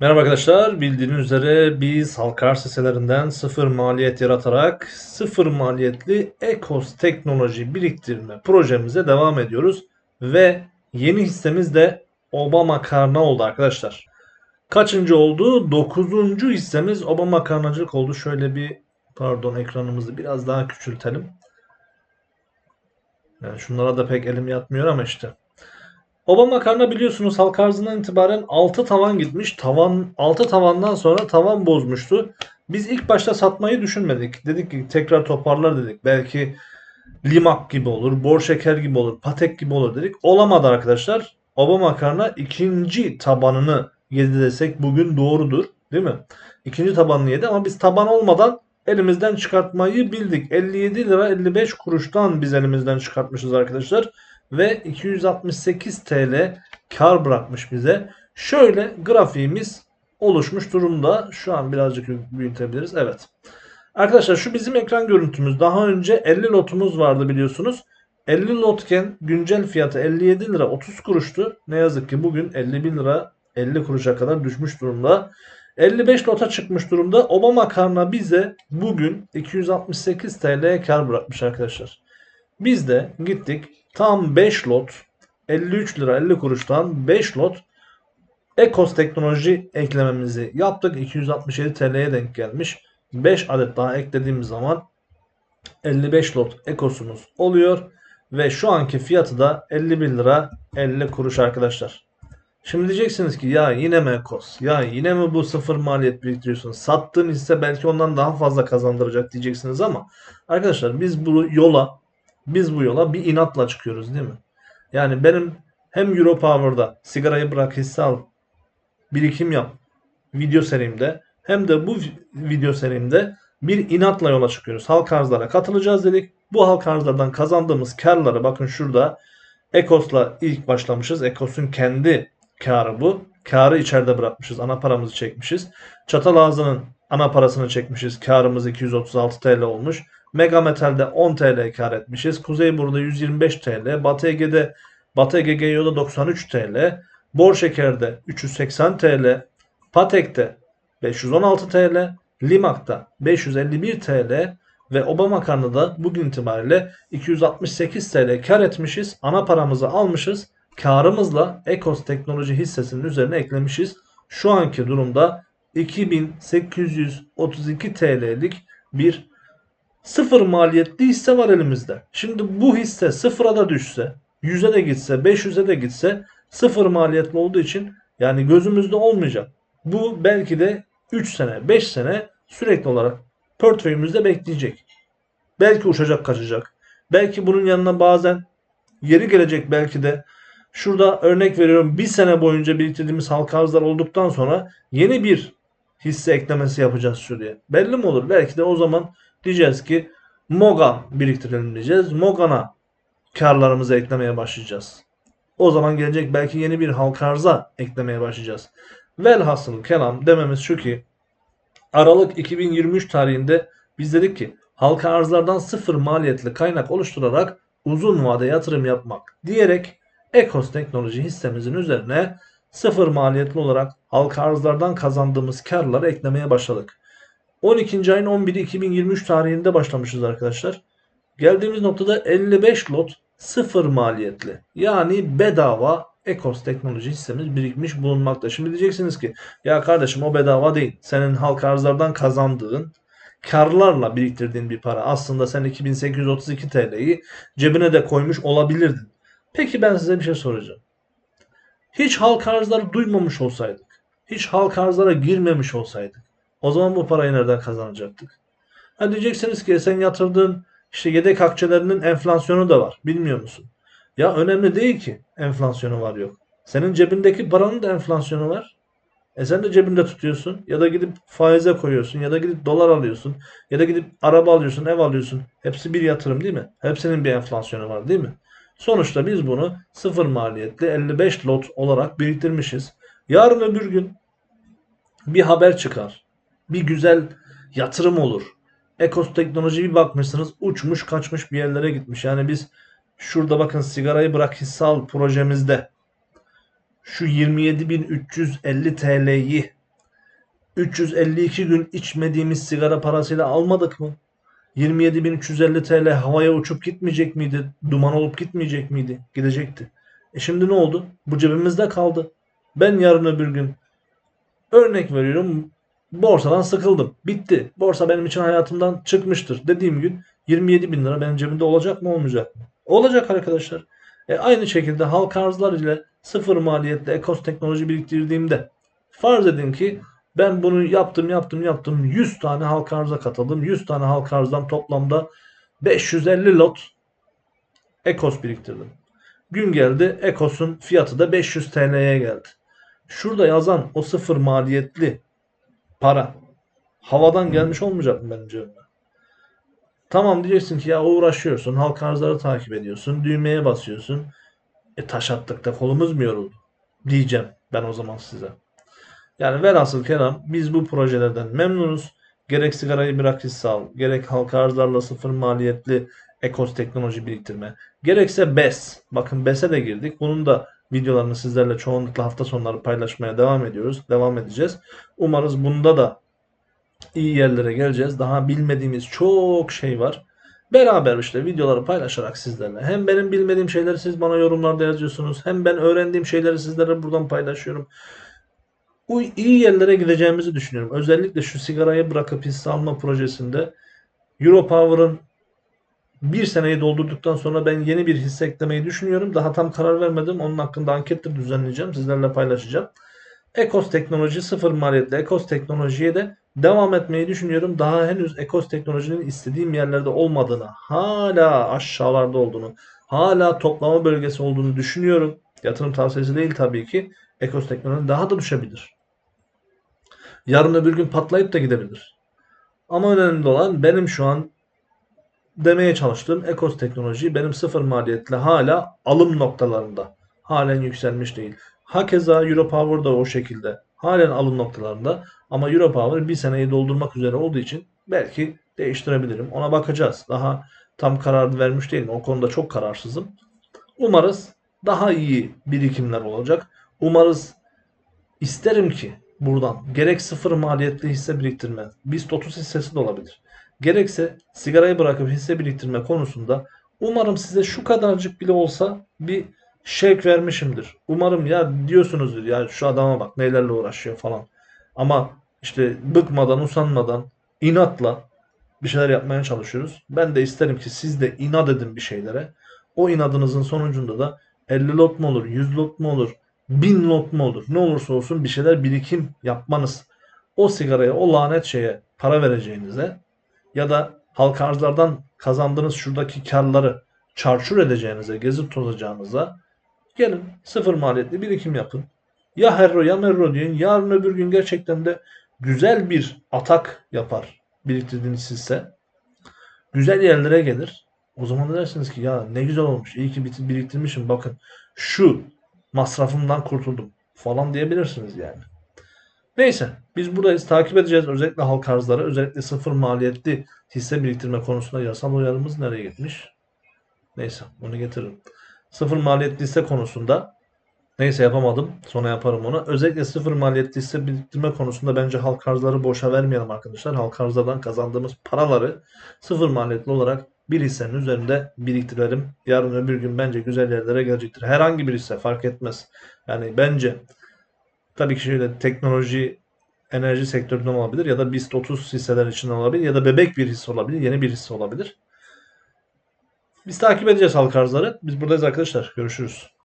Merhaba arkadaşlar. Bildiğiniz üzere biz halka arz hisselerinden sıfır maliyet yaratarak sıfır maliyetli Ekos teknoloji biriktirme projemize devam ediyoruz. Ve yeni hissemiz de Obama Karna oldu arkadaşlar. Kaçıncı oldu? Dokuzuncu hissemiz Obama Karnacılık oldu. Şöyle bir pardon ekranımızı biraz daha küçültelim. Yani şunlara da pek elim yatmıyor ama işte. Obama makarna biliyorsunuz halk arzından itibaren 6 tavan gitmiş. Tavan 6 tavandan sonra tavan bozmuştu. Biz ilk başta satmayı düşünmedik. Dedik ki tekrar toparlar dedik. Belki limak gibi olur, bor şeker gibi olur, patek gibi olur dedik. Olamadı arkadaşlar. Obama makarna ikinci tabanını yedi desek bugün doğrudur. Değil mi? İkinci tabanını yedi ama biz taban olmadan elimizden çıkartmayı bildik. 57 lira 55 kuruştan biz elimizden çıkartmışız arkadaşlar ve 268 TL kar bırakmış bize. Şöyle grafiğimiz oluşmuş durumda. Şu an birazcık büyütebiliriz. Evet. Arkadaşlar şu bizim ekran görüntümüz. Daha önce 50 lotumuz vardı biliyorsunuz. 50 lotken güncel fiyatı 57 lira 30 kuruştu. Ne yazık ki bugün 51 lira 50 kuruşa kadar düşmüş durumda. 55 lota çıkmış durumda. Obama karna bize bugün 268 TL kar bırakmış arkadaşlar. Biz de gittik tam 5 lot 53 lira 50 kuruştan 5 lot Ekos teknoloji eklememizi yaptık. 267 TL'ye denk gelmiş. 5 adet daha eklediğimiz zaman 55 lot ekosumuz oluyor. Ve şu anki fiyatı da 51 lira 50 kuruş arkadaşlar. Şimdi diyeceksiniz ki ya yine mi ekos? Ya yine mi bu sıfır maliyet biriktiriyorsun? Sattığın hisse belki ondan daha fazla kazandıracak diyeceksiniz ama arkadaşlar biz bu yola biz bu yola bir inatla çıkıyoruz değil mi? Yani benim hem Europower'da sigarayı bırak hisse al birikim yap video serimde hem de bu video serimde bir inatla yola çıkıyoruz. Halk arzlara katılacağız dedik. Bu halk arzlardan kazandığımız karları bakın şurada Ekos'la ilk başlamışız. Ekos'un kendi karı bu. Karı içeride bırakmışız. Ana paramızı çekmişiz. Çatal ağzının ana parasını çekmişiz. Karımız 236 TL olmuş. Mega Metal'de 10 TL kar etmişiz. Kuzey burada 125 TL. Batı Ege'de Batı Ege GEO'da 93 TL. Bor Şeker'de 380 TL. Patek'te 516 TL. Limak'ta 551 TL ve Obama Karnı'da bugün itibariyle 268 TL kar etmişiz. Ana paramızı almışız. Karımızla Ekos Teknoloji hissesinin üzerine eklemişiz. Şu anki durumda 2832 TL'lik bir sıfır maliyetli hisse var elimizde. Şimdi bu hisse sıfıra da düşse, 100'e de gitse, 500'e de gitse sıfır maliyetli olduğu için yani gözümüzde olmayacak. Bu belki de 3 sene, 5 sene sürekli olarak portföyümüzde bekleyecek. Belki uçacak, kaçacak. Belki bunun yanına bazen yeri gelecek belki de şurada örnek veriyorum bir sene boyunca biriktirdiğimiz halka arzlar olduktan sonra yeni bir hisse eklemesi yapacağız şuraya. Belli mi olur? Belki de o zaman Diyeceğiz ki Mogan biriktirelim diyeceğiz. Mogan'a karlarımızı eklemeye başlayacağız. O zaman gelecek belki yeni bir halka arza eklemeye başlayacağız. Velhasıl kelam dememiz şu ki Aralık 2023 tarihinde biz dedik ki halka arzlardan sıfır maliyetli kaynak oluşturarak uzun vade yatırım yapmak diyerek Ekos Teknoloji hissemizin üzerine sıfır maliyetli olarak halka arzlardan kazandığımız karları eklemeye başladık. 12. ayın 11'i 2023 tarihinde başlamışız arkadaşlar. Geldiğimiz noktada 55 lot sıfır maliyetli. Yani bedava Ekos teknoloji hissemiz birikmiş bulunmakta. Şimdi diyeceksiniz ki ya kardeşim o bedava değil. Senin halk arzlardan kazandığın karlarla biriktirdiğin bir para. Aslında sen 2832 TL'yi cebine de koymuş olabilirdin. Peki ben size bir şey soracağım. Hiç halk arzları duymamış olsaydık, hiç halk arzlara girmemiş olsaydık, o zaman bu parayı nereden kazanacaktık? Ha diyeceksiniz ki sen yatırdığın işte yedek akçelerinin enflasyonu da var. Bilmiyor musun? Ya önemli değil ki enflasyonu var yok. Senin cebindeki paranın da enflasyonu var. E sen de cebinde tutuyorsun ya da gidip faize koyuyorsun ya da gidip dolar alıyorsun ya da gidip araba alıyorsun, ev alıyorsun. Hepsi bir yatırım değil mi? Hepsinin bir enflasyonu var değil mi? Sonuçta biz bunu sıfır maliyetli 55 lot olarak biriktirmişiz. Yarın öbür gün bir haber çıkar bir güzel yatırım olur. Ekos teknoloji bir bakmışsınız uçmuş kaçmış bir yerlere gitmiş. Yani biz şurada bakın sigarayı bırak hisse al projemizde şu 27.350 TL'yi 352 gün içmediğimiz sigara parasıyla almadık mı? 27.350 TL havaya uçup gitmeyecek miydi? Duman olup gitmeyecek miydi? Gidecekti. E şimdi ne oldu? Bu cebimizde kaldı. Ben yarın öbür gün örnek veriyorum borsadan sıkıldım. Bitti. Borsa benim için hayatımdan çıkmıştır. Dediğim gün 27 bin lira benim cebimde olacak mı olmayacak mı? Olacak arkadaşlar. E aynı şekilde halka arzlar ile sıfır maliyetli ekos teknoloji biriktirdiğimde farz edin ki ben bunu yaptım yaptım yaptım 100 tane halka arza katıldım. 100 tane halka arzdan toplamda 550 lot ekos biriktirdim. Gün geldi ekos'un fiyatı da 500 TL'ye geldi. Şurada yazan o sıfır maliyetli para havadan gelmiş olmayacak mı benim cebime? Tamam diyeceksin ki ya uğraşıyorsun, halka arzları takip ediyorsun, düğmeye basıyorsun. E taş attık da kolumuz mu yoruldu? Diyeceğim ben o zaman size. Yani velhasıl kelam biz bu projelerden memnunuz. Gerek sigarayı bırak hisse al, gerek halka arzlarla sıfır maliyetli ekos teknoloji biriktirme, gerekse BES. Bakın BES'e de girdik. Bunun da videolarını sizlerle çoğunlukla hafta sonları paylaşmaya devam ediyoruz. Devam edeceğiz. Umarız bunda da iyi yerlere geleceğiz. Daha bilmediğimiz çok şey var. Beraber işte videoları paylaşarak sizlerle hem benim bilmediğim şeyleri siz bana yorumlarda yazıyorsunuz hem ben öğrendiğim şeyleri sizlere buradan paylaşıyorum. Bu iyi yerlere gideceğimizi düşünüyorum. Özellikle şu sigarayı bırakıp hisse alma projesinde Europower'ın bir seneyi doldurduktan sonra ben yeni bir hisse eklemeyi düşünüyorum. Daha tam karar vermedim. Onun hakkında anket de düzenleyeceğim. Sizlerle paylaşacağım. Ekos teknoloji sıfır maliyetli Ekos teknolojiye de devam etmeyi düşünüyorum. Daha henüz Ekos teknolojinin istediğim yerlerde olmadığını, hala aşağılarda olduğunu, hala toplama bölgesi olduğunu düşünüyorum. Yatırım tavsiyesi değil tabii ki. Ekos teknoloji daha da düşebilir. Yarın öbür gün patlayıp da gidebilir. Ama önemli olan benim şu an demeye çalıştığım Ekos teknoloji benim sıfır maliyetli hala alım noktalarında. Halen yükselmiş değil. Hakeza Europower da o şekilde. Halen alım noktalarında. Ama Europower bir seneyi doldurmak üzere olduğu için belki değiştirebilirim. Ona bakacağız. Daha tam karar vermiş değilim. O konuda çok kararsızım. Umarız daha iyi birikimler olacak. Umarız isterim ki buradan gerek sıfır maliyetli hisse biriktirme, BIST 30 hissesi de olabilir. Gerekse sigarayı bırakıp hisse biriktirme konusunda umarım size şu kadarcık bile olsa bir şevk vermişimdir. Umarım ya diyorsunuzdur ya şu adama bak nelerle uğraşıyor falan. Ama işte bıkmadan, usanmadan, inatla bir şeyler yapmaya çalışıyoruz. Ben de isterim ki siz de inat edin bir şeylere. O inadınızın sonucunda da 50 lot mu olur, 100 lot mu olur, 1000 lot mu olur, ne olursa olsun bir şeyler birikim yapmanız. O sigaraya, o lanet şeye para vereceğinize ya da halka arzlardan kazandığınız şuradaki karları çarçur edeceğinize, gezip tozacağınıza gelin sıfır maliyetli birikim yapın. Ya herro ya merro deyin. Yarın öbür gün gerçekten de güzel bir atak yapar biriktirdiğiniz hisse. Güzel yerlere gelir. O zaman dersiniz ki ya ne güzel olmuş. İyi ki biriktirmişim. Bakın şu masrafımdan kurtuldum falan diyebilirsiniz yani. Neyse biz buradayız. Takip edeceğiz özellikle halk arzları. Özellikle sıfır maliyetli hisse biriktirme konusunda yasal uyarımız nereye gitmiş? Neyse onu getiririm. Sıfır maliyetli hisse konusunda neyse yapamadım. Sonra yaparım onu. Özellikle sıfır maliyetli hisse biriktirme konusunda bence halk arzları boşa vermeyelim arkadaşlar. Halk arzlardan kazandığımız paraları sıfır maliyetli olarak bir hissenin üzerinde biriktirelim. Yarın öbür gün bence güzel yerlere gelecektir. Herhangi bir hisse fark etmez. Yani bence tabii ki şöyle teknoloji enerji sektöründen olabilir ya da BIST 30 hisseler için olabilir ya da bebek bir hisse olabilir, yeni bir hisse olabilir. Biz takip edeceğiz halk arzları. Biz buradayız arkadaşlar. Görüşürüz.